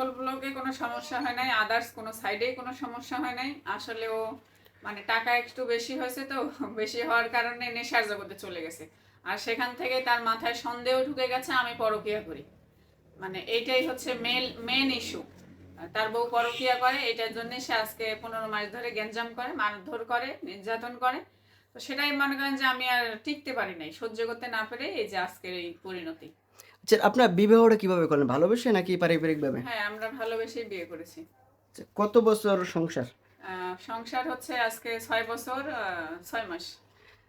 সকল ব্লকে কোনো সমস্যা হয় নাই আদার্স কোনো সাইডেই কোনো সমস্যা হয় নাই। আসলে ও মানে টাকা একটু বেশি হয়েছে তো, বেশি হওয়ার কারণে নেশার জগতে চলে গেছে। আর সেখান থেকে তার মাথায় সন্দেহ ঢুকে গেছে, আমি পরকিয়া করি। মানে এইটাই হচ্ছে মেল মেন ইস্যু তার বউ পরকিয়া করে, এটার জন্য সে আজকে পনেরো মাস ধরে গ্যাঞ্জাম করে, মারধর করে, নির্যাতন করে। তো সেটাই মনে করেন যে আমি আর টিকতে পারি নাই সহ্য করতে না পেরে এই যে আজকের এই পরিণতি। আচ্ছা আপনার বিবাহটা কীভাবে করলেন ভালোবেসে নাকি পারিবারিকভাবে? হ্যাঁ আমরা ভালোবেসেই বিয়ে করেছি। আচ্ছা, কত বছর সংসার? সংসার হচ্ছে আজকে ছয় বছর ছয় মাস।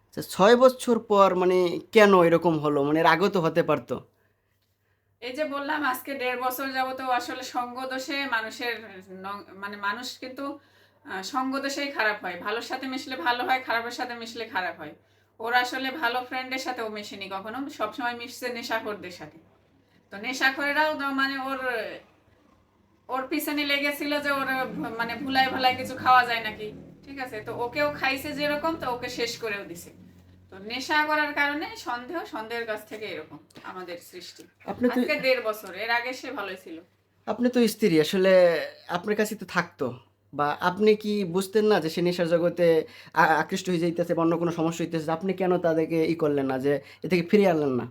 আচ্ছা ছয় বছর পর মানে কেন এরকম হলো? মানে এর আগেও তো হতে পারতো। এই যে বললাম আজকে দেড় বছর যাবত আসলে সঙ্গ দোষে মানুষের মানে মানুষ কিন্তু সঙ্গ দোষেই খারাপ হয়। ভালোর সাথে মিশলে ভালো হয় খারাপের সাথে মিশলে খারাপ হয়। ওর আসলে ভালো ফ্রেন্ডের সাথেও মেশেনি কখনো সবসময় মিশছে নেশাখোরদের সাথে। তো নেশাখোরেরাও মানে ওর ওর পিছনে লেগেছিল যে ওর মানে ভুলায় ভুলায় কিছু খাওয়া যায় নাকি। ঠিক আছে? তো ওকেও খাইছে যেরকম তো ওকে শেষ করেও দিছে। তো নেশা করার কারণে সন্দেহ সন্দেহের কাছ থেকে এরকম আমাদের সৃষ্টি। আজকে দেড় বছর এর আগে সে ভালোই ছিল। আপনি তো স্ত্রী আসলে আপনার কাছে তো থাকতো। বা আপনি কি বুঝতেন না যে সে নেশার জগতে আকৃষ্ট হয়ে যাইতেছে বা অন্য কোনো সমস্যা হইতেছে আপনি কেন তাদেরকে ই করলেন না যে এ থেকে ফিরে আনলেন না?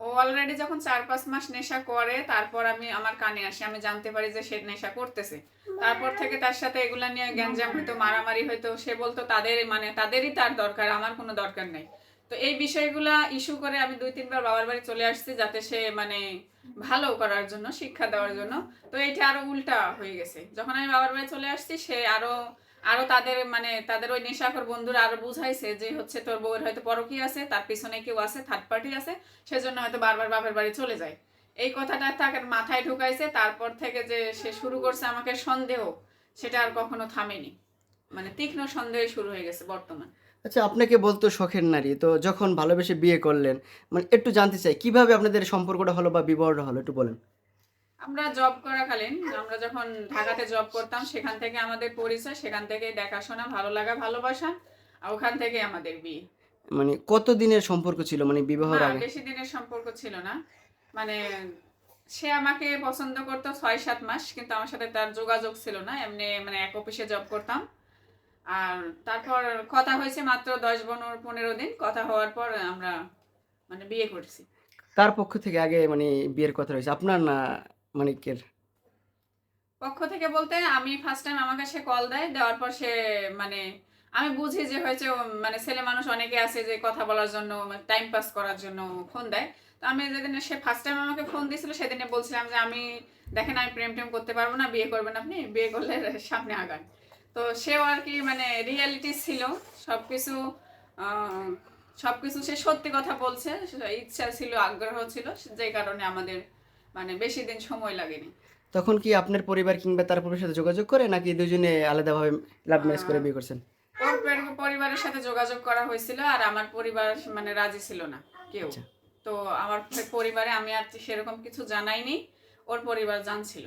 ও অলরেডি যখন চার পাঁচ মাস নেশা করে তারপর আমি আমার কানে আসি আমি জানতে পারি যে সে নেশা করতেছে। তারপর থেকে তার সাথে এগুলা নিয়ে গ্যাঞ্জাম হইতো মারামারি হইতো সে বলতো তাদের মানে তাদেরই তার দরকার আমার কোনো দরকার নেই। তো এই বিষয়গুলা ইস্যু করে আমি দুই তিনবার বাবার বাড়ি চলে আসছি যাতে সে মানে ভালো করার জন্য শিক্ষা দেওয়ার জন্য। তো এইটা আরও উল্টা হয়ে গেছে। যখন আমি বাবার বাড়ি চলে আসছি সে আরও আরও তাদের মানে তাদের ওই নেশাখোর বন্ধুরা আরও বুঝাইছে যে হচ্ছে তোর বউয়ের হয়তো পরকী আছে তার পিছনে কেউ আছে থার্ড পার্টি আছে সেজন্য হয়তো বারবার বাপের বাড়ি চলে যায়। এই কথাটা তাকে মাথায় ঢুকাইছে তারপর থেকে যে সে শুরু করছে আমাকে সন্দেহ সেটা আর কখনো থামেনি। মানে তীক্ষ্ণ সন্দেহ শুরু হয়ে গেছে বর্তমান। আচ্ছা আপনাকে বলতো শখের নারী তো যখন ভালোবেসে বিয়ে করলেন মানে একটু জানতে চাই কীভাবে আপনাদের সম্পর্কটা হলো বা বিবাহটা হলো একটু বলেন। আমরা জব করাকালীন আমরা যখন ঢাকাতে জব করতাম সেখান থেকে আমাদের পরিচয় সেখান থেকে দেখাশোনা ভালো লাগা ভালোবাসা আর ওখান থেকে আমাদের বিয়ে। মানে কত দিনের সম্পর্ক ছিল মানে বিবাহর না, আগে? বেশি দিনের সম্পর্ক ছিল না। মানে সে আমাকে পছন্দ করতো ছয় সাত মাস কিন্তু আমার সাথে তার যোগাযোগ ছিল না এমনি মানে এক অফিসে জব করতাম। আর তারপর কথা হয়েছে মাত্র দশ পনেরো পনেরো দিন। কথা হওয়ার পর আমরা মানে বিয়ে করছি। তার পক্ষ থেকে আগে মানে বিয়ের কথা রয়েছে। আপনার না মানিকের? পক্ষ থেকে বলতে আমি ফার্স্ট টাইম আমাকে সে কল দেয়। দেওয়ার পর সে মানে আমি বুঝি যে হয়েছে মানে ছেলে মানুষ অনেকে আছে যে কথা বলার জন্য টাইম পাস করার জন্য ফোন দেয়। তো আমি যেদিন সে ফার্স্ট টাইম আমাকে ফোন দিয়েছিল সেদিনে বলছিলাম যে আমি দেখেন আমি প্রেম টেম করতে পারব না বিয়ে করবেন আপনি। বিয়ে করলে সামনে আগান। তো সেও আর কি মানে রিয়ালিটি ছিল। সব কিছু সব কিছু সে সত্যি কথা বলছে ইচ্ছা ছিল আগ্রহ ছিল যে কারণে আমাদের মানে বেশি দিন সময় লাগেনি। তখন কি আপনার পরিবার কিংবা তার পরিবারের সাথে যোগাযোগ করে নাকি দুজনে আলাদাভাবে লাভ ম্যারেজ করে বিয়ে করছেন? ওর পরিবারের সাথে যোগাযোগ করা হয়েছিল আর আমার পরিবার মানে রাজি ছিল না কেউ। আচ্ছা। তো আমার পরিবারে আমি আর সেরকম কিছু জানাইনি ওর পরিবার জানছিল।